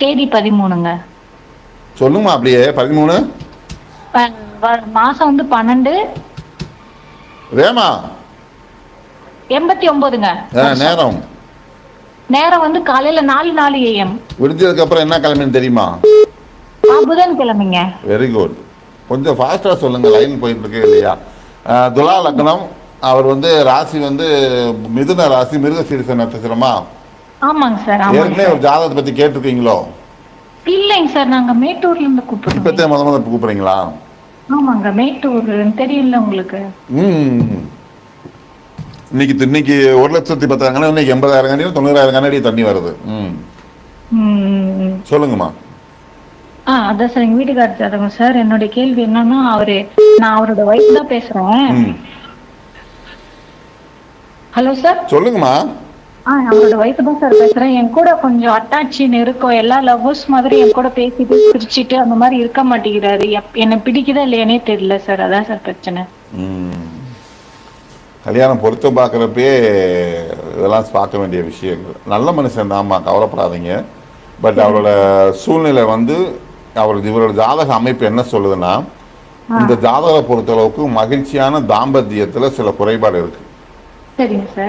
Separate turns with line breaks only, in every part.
தேதி பதிமூணுங்க.
சொல்லுங்கம்மா அப்படியே பதிமூணு?
மாசம் வந்து பன்னெண்டு.
ரேமா?
எண்பத்தி ஒன்பதுங்க
நேரம்.
நேரம் வந்து காலையில நாலு நாலு ஏஎம்
விடிஞ்சதுக்கு அப்புறம் என்ன கிழமைன்னு தெரியுமா?
புதன்கிழமைங்க.
வெரி குட் கொஞ்சம் ஃபாஸ்ட்டாக சொல்லுங்கள் லைன் போயிட்டு இருக்கு இல்லையா துலா லக்னம் அவர் வந்து ராசி வந்து மிதுன ராசி மிருகசீரிச நட்சத்திரமா?
ஆமாங்க சார்
ஏற்கனவே ஒரு ஜாதகத்தை பற்றி கேட்டிருக்கீங்களோ?
இல்லைங்க சார் நாங்க மேட்டூர்ல இருந்து கூப்பிடுறோம்
இப்போத்தே முத முத கூப்பிட்றீங்களா?
ஆமாங்க மேட்டூர். தெரியல உங்களுக்கு.
இன்னைக்கு இன்னைக்கு ஒரு லட்சத்தி பத்தாயிரம் கண்ணு இன்னைக்கு எண்பதாயிரம் கண்ணி தொண்ணூறாயிரம் கண்ணாடி தண்ணி வருது. சொல்லுங்கம்மா.
ஆ அதான் சார் எங்க வீட்டுக்காரர் ஜாதகம் சார். என்னுடைய கேள்வி என்னன்னா அவரு நான் அவரோட ஒய்ஃப் தான் பேசுறேன். ஹலோ சார்
சொல்லுங்கம்மா.
ஆ அவரோட ஒய்ஃப் தான் சார் பேசுறேன். என் கூட கொஞ்சம் அட்டாச்சி நெருக்கம் எல்லா லவ்வர்ஸ் மாதிரி என் கூட பேசிட்டு சிரிச்சிட்டு அந்த மாதிரி இருக்க மாட்டேங்கிறாரு. என்ன பிடிக்குதா இல்லையானே தெரியல சார் அதான் சார் பிரச்சனை.
கல்யாணம் பொருத்தம் பார்க்குறப்பே இதெல்லாம் பார்க்க வேண்டிய விஷயங்கள். நல்ல மனுஷன் தான்மா கவலைப்படாதீங்க. பட் அவரோட சூழ்நிலை வந்து அவரது இவரோட ஜாதக அமைப்பு என்ன சொல்லுதுன்னா இந்த ஜாதகத்தை பொறுத்தளவுக்கு மகிழ்ச்சியான தாம்பத்தியத்தில் சில குறைபாடு இருக்கு.
சரிங்க சார்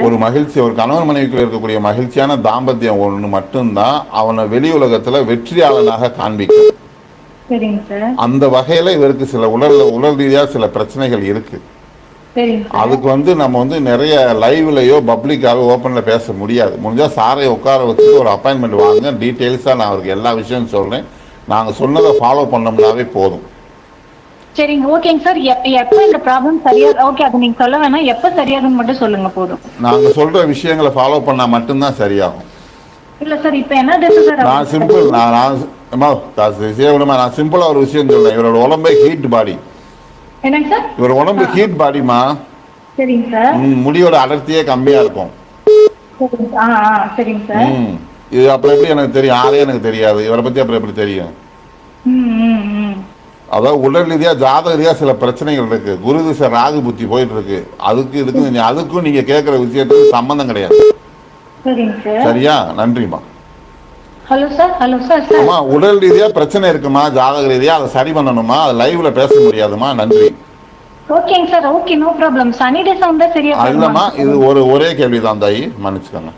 ஒரு மகிழ்ச்சி ஒரு கணவன் மனைவிக்குள்ள இருக்கக்கூடிய மகிழ்ச்சியான தாம்பத்தியம் ஒன்று மட்டும்தான் அவனை வெளி உலகத்துல வெற்றியாளனாக காண்பிக்கும். அந்த வகையில இவருக்கு சில உடல் உடல் ரீதியா சில பிரச்சனைகள் இருக்கு. அதுக்கு வந்து நம்ம வந்து நிறைய லைவ்லயோ பப்ளிக்காவோ ஓப்பன்ல பேச முடியாது. முடிஞ்சா சாரை உட்கார வச்சு ஒரு அப்பாயின்மெண்ட் வாங்க டீட்டெயில்ஸா நான் அவருக்கு எல்லா விஷயமும் சொல்றேன். நாங்க சொன்னதை ஃபாலோ பண்ணோம்னாவே போதும்.
சரிங்க ஓகேங்க சார் எப்ப இந்த ப்ராப்ளம் சரியா ஓகே அது நீங்க சொல்ல வேணாம். எப்ப சரியாகுன்னு மட்டும் சொல்லுங்க போதும்.
நாங்க சொல்ற விஷயங்களை ஃபாலோ பண்ணா மட்டும்தான் சரியாகும்.
இல்ல சார் இப்ப என்ன சார்
நான் சிம்பிள் நான் நான் செய்யணுமா நான் சிம்பிளா ஒரு விஷயம் சொல்றேன். இவரோட உடம்பே ஹீட் பாடி
என்னங்க சார்
இவர் உடம்பு ஹீட் பாடிமா
சரிங்க சார்
முடியோட அடர்த்தியே கம்மியா இருக்கும்.
சரிங்க சார்.
இது அப்புறம் எப்படி எனக்கு தெரியும்? யாரே எனக்கு தெரியாது. இவரை பத்தி அப்புறம் எப்படி தெரியும்? அதாவது உடல் ரீதியா ஜாதக ரீதியா சில பிரச்சனைகள் இருக்கு. குரு திசை ராகு புத்தி போயிட்டு இருக்கு. அதுக்கு இதுக்கு அதுக்கும் நீங்க கேட்கிற விஷயத்துக்கு சம்பந்தம் கிடையாது. சரியா? நன்றிம்மா.
ஹலோ சார் ஹலோ சார்
அம்மா உடல் ரீதியா பிரச்சனை இருக்குமா? ஜாதக ரீதியா அதை சரி பண்ணணுமா? அது லைவ்ல பேச முடியாதுமா? நன்றி.
ஓகேங்க சார் ஓகே நோ ப்ராப்ளம். சனி டேஸ் வந்தா சரியா
இல்லம்மா? இது ஒரு ஒரே கேள்விதான் தாயி. மன்னிச்சுக்கோங்க.